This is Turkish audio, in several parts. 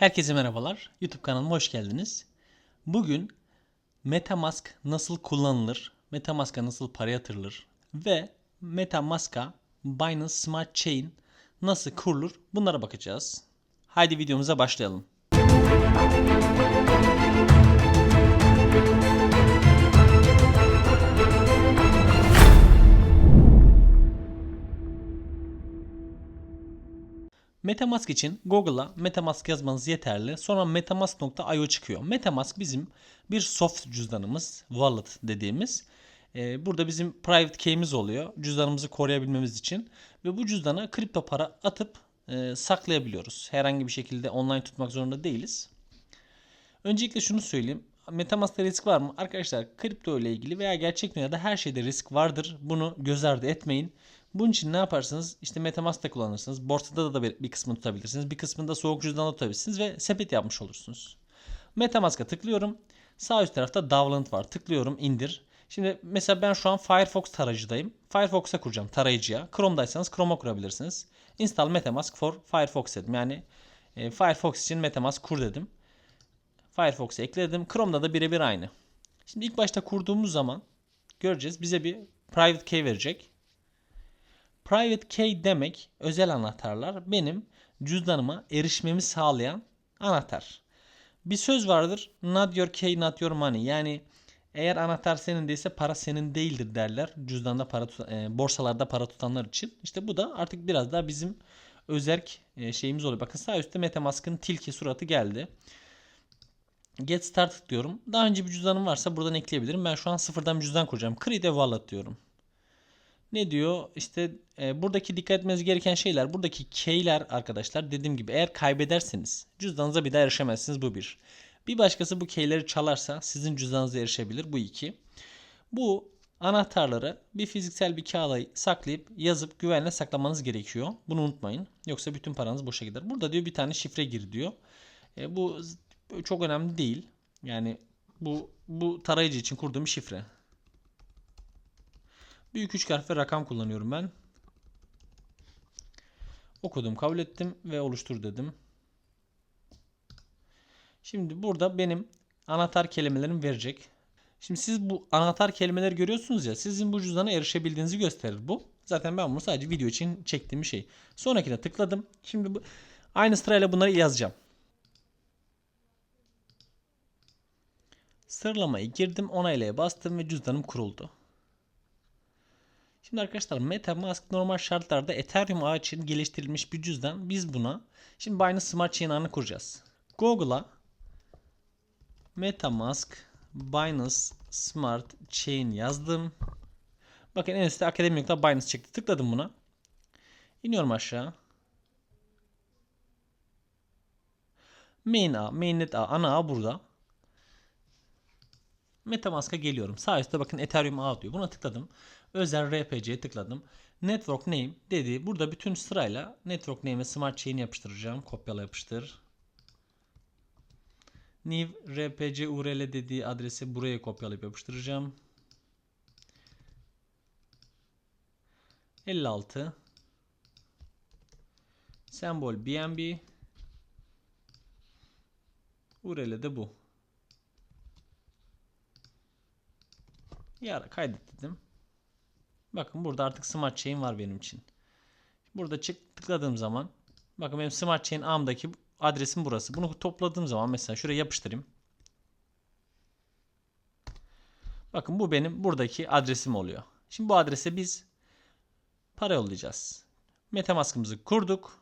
Herkese merhabalar. YouTube kanalıma hoş geldiniz. Bugün MetaMask nasıl kullanılır, MetaMask'a nasıl para yatırılır ve MetaMask'a Binance Smart Chain nasıl kurulur bunlara bakacağız. Haydi videomuza başlayalım. Metamask için Google'a Metamask yazmanız yeterli. Sonra metamask.io çıkıyor. Metamask bizim bir soft cüzdanımız, wallet dediğimiz. Ee, burada bizim private key'imiz oluyor. Cüzdanımızı koruyabilmemiz için. Ve bu cüzdana kripto para atıp e, saklayabiliyoruz. Herhangi bir şekilde online tutmak zorunda değiliz. Öncelikle şunu söyleyeyim. Metamask'ta risk var mı? Arkadaşlar kripto ile ilgili veya gerçek dünyada her şeyde risk vardır. Bunu göz ardı etmeyin. Bunun için ne yaparsınız? İşte Metamask'ta kullanırsınız. Borsada da bir, bir kısmını tutabilirsiniz. Bir kısmını da soğuk cüzdanla tutabilirsiniz ve sepet yapmış olursunuz. Metamask'a tıklıyorum. Sağ üst tarafta download var. Tıklıyorum indir. Şimdi mesela ben şu an Firefox tarayıcıdayım. Firefox'a kuracağım tarayıcıya. Chrome'daysanız Chrome'a kurabilirsiniz. Install Metamask for Firefox dedim. Yani e, Firefox için Metamask kur dedim. Firefox'a ekledim. Chrome'da da birebir aynı. Şimdi ilk başta kurduğumuz zaman göreceğiz. Bize bir private key verecek. Private key demek özel anahtarlar benim cüzdanıma erişmemi sağlayan anahtar. Bir söz vardır. Not your key, not your money. Yani eğer anahtar senin değilse para senin değildir derler. Cüzdanda para e, borsalarda para tutanlar için. İşte bu da artık biraz daha bizim özerk e, şeyimiz oluyor. Bakın sağ üstte MetaMask'ın tilki suratı geldi. Get started diyorum. Daha önce bir cüzdanım varsa buradan ekleyebilirim. Ben şu an sıfırdan bir cüzdan kuracağım. Create a wallet diyorum. Ne diyor? İşte e, buradaki dikkat etmeniz gereken şeyler. Buradaki key'ler arkadaşlar dediğim gibi eğer kaybederseniz cüzdanınıza bir daha erişemezsiniz. Bu bir. Bir başkası bu key'leri çalarsa sizin cüzdanınıza erişebilir. Bu iki. Bu anahtarları bir fiziksel bir kağıda saklayıp yazıp güvenle saklamanız gerekiyor. Bunu unutmayın. Yoksa bütün paranız boşa gider. Burada diyor bir tane şifre gir diyor. E, bu çok önemli değil. Yani bu bu tarayıcı için kurduğum şifre. Büyük üç harf ve rakam kullanıyorum ben. Okudum, kabul ettim ve oluştur dedim. Şimdi burada benim anahtar kelimelerim verecek. Şimdi siz bu anahtar kelimeleri görüyorsunuz ya sizin bu cüzdana erişebildiğinizi gösterir bu. Zaten ben bunu sadece video için çektiğim bir şey. Sonrakine tıkladım. Şimdi bu, aynı sırayla bunları yazacağım. Sıralamayı girdim, onaylaya bastım ve cüzdanım kuruldu. Şimdi arkadaşlar MetaMask normal şartlarda Ethereum ağı için geliştirilmiş bir cüzdan. Biz buna şimdi Binance Smart Chain ağını kuracağız. Google'a MetaMask Binance Smart Chain yazdım. Bakın en üstte Binance çıktı. Tıkladım buna. İniyorum aşağı. Main ağ, mainnet ağ, ana ağ burada. Metamask'a geliyorum. Sağ üstte bakın Ethereum ağ diyor. Buna tıkladım. Özel RPC'ye tıkladım. Network name dedi. Burada bütün sırayla network name ve smart chain yapıştıracağım. Kopyala yapıştır. New RPC URL dediği adresi buraya kopyalayıp yapıştıracağım. 56 Sembol BNB URL de bu. Yara kaydet dedim. Bakın burada artık Smart Chain var benim için. Burada çık tıkladığım zaman bakın benim Smart Chain ağımdaki adresim burası. Bunu topladığım zaman mesela şuraya yapıştırayım. Bakın bu benim buradaki adresim oluyor. Şimdi bu adrese biz para yollayacağız. Metamask'ımızı kurduk.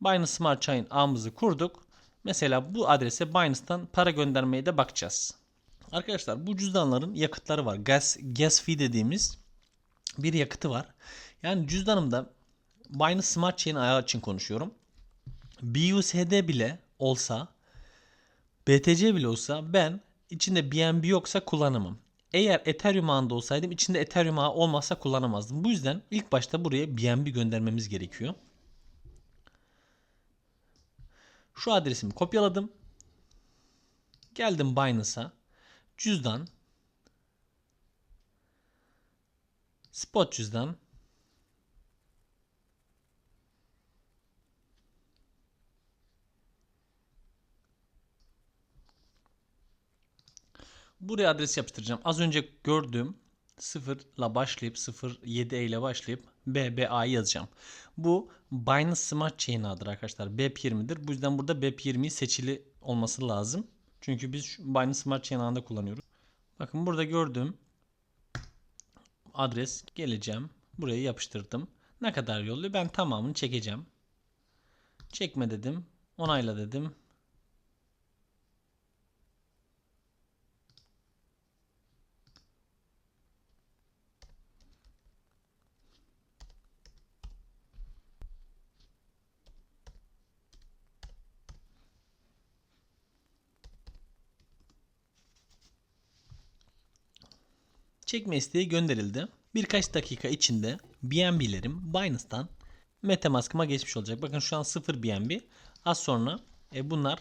Binance Smart Chain ağımızı kurduk. Mesela bu adrese Binance'tan para göndermeye de bakacağız. Arkadaşlar bu cüzdanların yakıtları var. Gas, gas fee dediğimiz bir yakıtı var. Yani cüzdanımda Binance Smart Chain ayağı için konuşuyorum. BUSD bile olsa BTC bile olsa ben içinde BNB yoksa kullanamam. Eğer Ethereum ağında olsaydım içinde Ethereum ağı olmazsa kullanamazdım. Bu yüzden ilk başta buraya BNB göndermemiz gerekiyor. Şu adresimi kopyaladım. Geldim Binance'a cüzdan, spot cüzdan, Buraya adres yapıştıracağım. Az önce gördüğüm 0 e ile başlayıp 0 7 ile başlayıp BBA'yı yazacağım. Bu Binance Smart Chain adıdır arkadaşlar. BEP20'dir. Bu yüzden burada BEP20 seçili olması lazım. Çünkü biz Binance Smart Chain ağında kullanıyoruz. Bakın burada gördüğüm adres geleceğim. Buraya yapıştırdım. Ne kadar yolluyor? Ben tamamını çekeceğim. Çekme dedim. Onayla dedim. Çekme isteği gönderildi. Birkaç dakika içinde BNB'lerim Binance'tan Metamask'ıma geçmiş olacak. Bakın şu an 0 BNB. Az sonra e, bunlar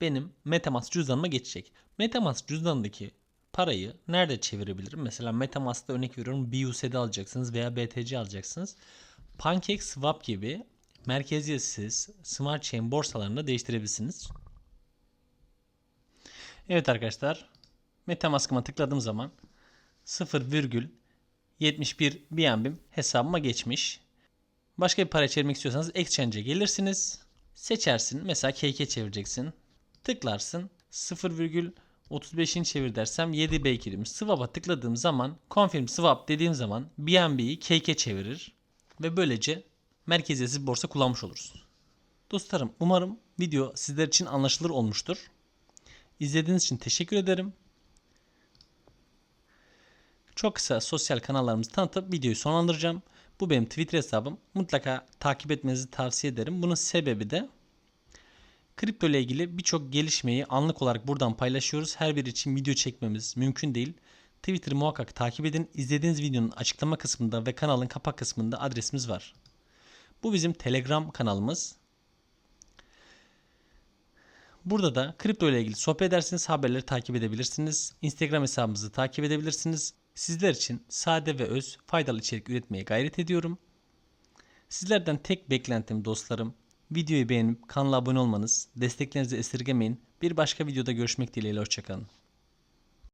benim Metamask cüzdanıma geçecek. Metamask cüzdanındaki parayı nerede çevirebilirim? Mesela Metamask'ta örnek veriyorum BUSD alacaksınız veya BTC alacaksınız. PancakeSwap gibi merkeziyetsiz smart chain borsalarında değiştirebilirsiniz. Evet arkadaşlar Metamask'ıma tıkladığım zaman 0,71 BNB'm hesabıma geçmiş. Başka bir para çevirmek istiyorsanız Exchange'e gelirsiniz. Seçersin. Mesela KK çevireceksin. Tıklarsın. 0,35'ini çevir dersem 7 beygirmiş. Swap'a tıkladığım zaman confirm swap dediğim zaman BNB'yi KK çevirir. Ve böylece merkeziyetsiz borsa kullanmış oluruz. Dostlarım umarım video sizler için anlaşılır olmuştur. İzlediğiniz için teşekkür ederim. Çok kısa sosyal kanallarımızı tanıtıp videoyu sonlandıracağım. Bu benim Twitter hesabım. Mutlaka takip etmenizi tavsiye ederim. Bunun sebebi de kripto ile ilgili birçok gelişmeyi anlık olarak buradan paylaşıyoruz. Her biri için video çekmemiz mümkün değil. Twitter'ı muhakkak takip edin. İzlediğiniz videonun açıklama kısmında ve kanalın kapak kısmında adresimiz var. Bu bizim Telegram kanalımız. Burada da kripto ile ilgili sohbet edersiniz, haberleri takip edebilirsiniz. Instagram hesabımızı takip edebilirsiniz. Sizler için sade ve öz faydalı içerik üretmeye gayret ediyorum. Sizlerden tek beklentim dostlarım, videoyu beğenip kanala abone olmanız, desteklerinizi esirgemeyin. Bir başka videoda görüşmek dileğiyle hoşçakalın.